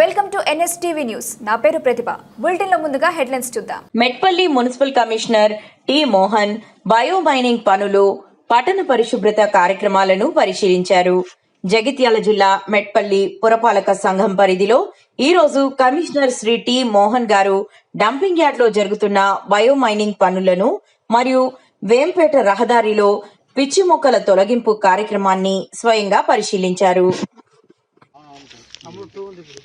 Welcome to NSTV news. నా పేరు ప్రతిభ. బులెటిన్లో ముందుగా హెడ్లైన్స్ చూద్దాం. Metpally municipal commissioner T Mohan bio mining పనులు పట్టణ పరిశుభ్రత కార్యక్రమాలను పరిశీలించారు. జగిత్యాల జిల్లా మెట్పల్లి పురపాలక సంఘం పరిధిలో ఈ రోజు కమిషనర్ శ్రీ టి మోహన్ గారు డంపింగ్ యార్డ్లో జరుగుతున్న బయో మైనింగ్ పనులను మరియు వేంపేట రహదారిలో పిచ్చి మొక్కల తొలగింపు కార్యక్రమాన్ని స్వయంగా పరిశీలించారు అప్పుడు టూ ఉంది ఇప్పుడు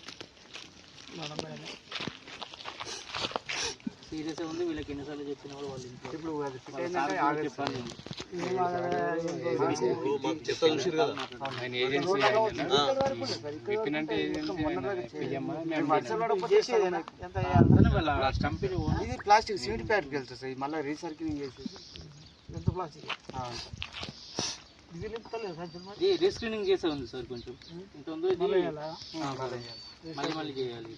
సీరియస్ ఉంది వీళ్ళకి ఎన్నిసార్లు చెప్పినా కూడా వాళ్ళు ఇప్పుడు ఇది ప్లాస్టిక్ సీడ్ ప్యాక్ వెళ్తుంది సార్ మళ్ళీ రీసైక్లింగ్ చేసి ఎంత ప్లాస్టిక్? రీస్క్రీనింగ్ చేసే ఉంది సార్ కొంచెం. ఇంత ఉందో మళ్ళీ? మళ్ళీ మళ్ళీ చేయాలి.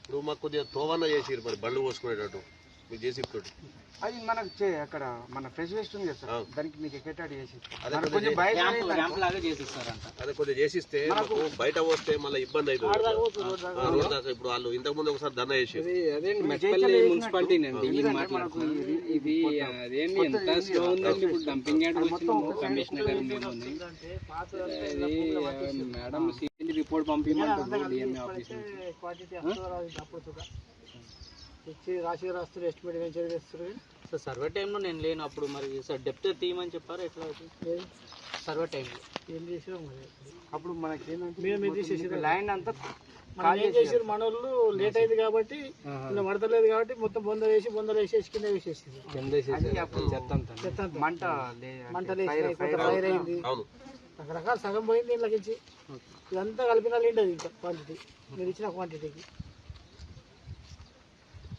ఇప్పుడు మాకు కొద్దిగా తోవన్న చేసిరు మరి బళ్ళు పోసుకునేటట్టు. చేసి తోటి అది మనకు చే- అక్కడ మన ఫ్రెష్ వేస్ట్ ఉంది కదా సార్. దానికి మీకు ఎక్కటాడు చేసి. అదే మనకు కొద్దిగా కొంచెం బయట ర్యాంప్ ర్యాంప్ లాగా చేసిస్తారంట. అదే కొద్దిగా చేసిస్తే మాకు బయట పోస్తే మళ్ళీ ఇబ్బంది అవుతుంది రోడ్ దాకా ఇప్పుడు వాళ్ళు ఇంతకు ముందు ఒకసారి ధర్నా మెట్పల్లి మున్సిపాలిటీ అండి ఇది మాట్లాడుతున్నాం ఇది అదేంటి ఎంత స్లో ఉందండి ఇప్పుడు డంపింగ్ యార్డ్ వచ్చింది కమిషనర్ గారు మేము ఉంది. మేడం సీఎం రిపోర్ట్ ఆఫీస్ ఇచ్చి రాసి రాస్తారు ఎస్టిమేట్ వెంచర్ చేస్తారు సార్ సర్వే టైంలో నేను లేను అప్పుడు మరి సార్ డెప్త్ తీయమని చెప్పారు? ఎట్లా సర్వే టైంలో ఏం చేసినాం మరి? అప్పుడు మనకి ఏంటంటే ల్యాండ్ అంతా మనం ఏం చేసారు మన వాళ్ళు లేట్ అయింది కాబట్టి ఇంకా పడతలేదు కాబట్టి మొత్తం బొంద వేసి బొందలు వేసేసి కింద వేసేసి కింద వేసేసారు. చెత్త. మంట ఫైర్ అయింది. రకరకాల సగం పోయింది దీంట్లోకి ఇదంతా కలిపిన ఉండదు ఇంకా క్వాంటిటీ మీరు ఇచ్చిన క్వాంటిటీకి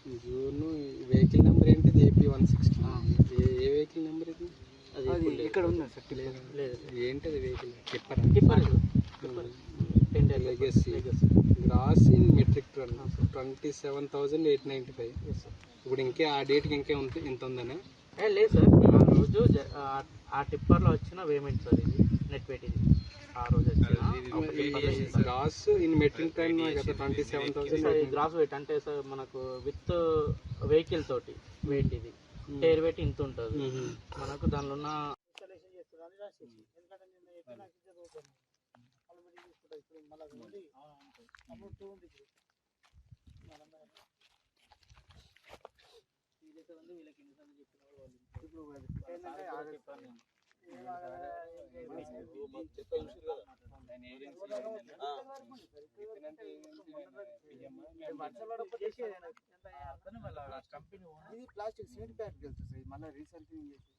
జూన్ వెహికల్ నెంబర్ ఏంటిది ఏపీ వన్ సిక్స్టీ. ఏ వెహికల్ నెంబర్ ఇది? అది. ఇక్కడ ఉంది సార్? లేదు లేదు. ఏంటిది vehicle? Tipper? Tipper. Tipper. Legacy gross in metric ton twenty seven thousand eight ninety five ఇప్పుడు ఇంకే ఆ డేట్కి ఇంకే ఉంది ఇంత ఉందనే? లేదు సార్. ఆ రోజు ఆ- టిప్పర్లో వచ్చిన పేమెంట్ సార్ ఇది నెట్ వెయిట్ ఇది వచ్చిన గ్రాస్ ఇన్ మెట్రిక్ కదా twenty seven thousand gross weight అంటే సార్ మనకు విత్ వెహికల్ తోటి వెయిట్ ఇది. టైర్ వెయిట్ ఇంత ఉంటుంది. మనకు దానిలో ఉన్న ఇది ప్లాస్టిక్ సీడ్ ప్యాక్ వెళ్తుంది సార్. మళ్ళీ రీసైక్లింగ్ చేసి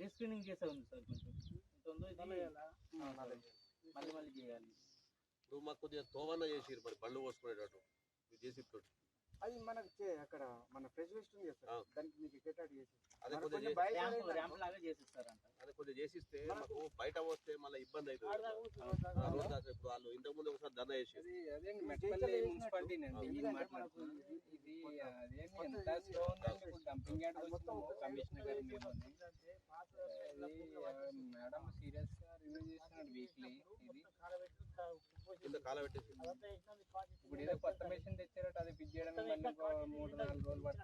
రీస్క్రీనింగ్ చేసే ఉంది సార్ కొంచెం. ఇంత ఉందో ఇది. మళ్ళీ మళ్ళీ చేయాలి. ఇప్పుడు మాకు కొద్దిగా తోవన్న చేసిరు మరి బళ్ళు పోసుకునేటట్టు. మీరు చేసి అది అక్కడ మన ఫ్రెష్ వేస్ట్ ఉంది సార్. దానికి మీకు ఎక్కటాడు చేసి అదే కొద్దిగా ర్యాంప్ లాగా చేసిస్తారంట. అదే కొద్దిగా చేసిస్తే మాకు బయట పోస్తే మళ్ళీ ఇబ్బంది అవుతుంది. ఇప్పుడు వాళ్ళు ఇంతకు ముందు ఒకసారి ధర్నా అది అదే మెట్పల్లి మున్సిపాలిటీ ఇది అదేంటి ఎంత స్లో ఉందండి ఇప్పుడు డంపింగ్ యార్డ్ వచ్చింది కమిషనర్ గారు మేడం సీరియస్ వీక్లీ ఇది కింద కాల ఇప్పుడు ఏదో కొత్త మెషిన్ తెచ్చారట అది మళ్ళీ ఇంకో మూడు నాలుగు రోజులు పెద్ద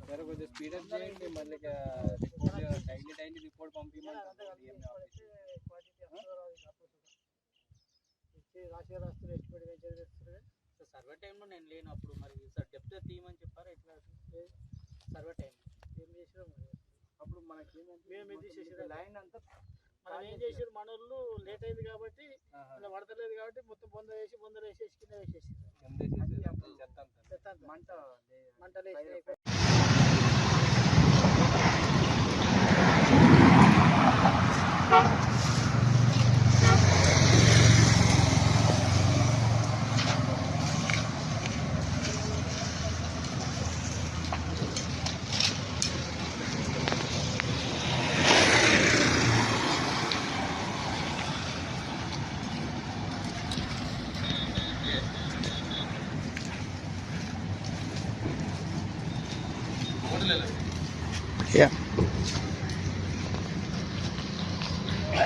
సరే కొంచెం స్పీడప్ చేయండి మళ్ళీ ఇక report daily daily report office. రాసి రాస్తారు ఎస్టిమేట్ చేస్తారు సర్వే టైంలో నేను లేను అప్పుడు మరి సార్ డెప్త్ తీయమని చెప్పారు ఎట్లా? సర్వే టైం ఏం చేసినాం అప్పుడు మనకి మేము ఏం తీసేసారు ల్యాండ్ అంతా మనం ఏం చేసారు మన వాళ్ళు లేట్ అయింది కాబట్టి ఇలా పడతలేదు కాబట్టి మొత్తం బొంద వేసి బొందలు వేసేసి కింద వేసేసి చెత్త అంతా. చెత్త అంతా. మంట లే- మంటలు వేసి యా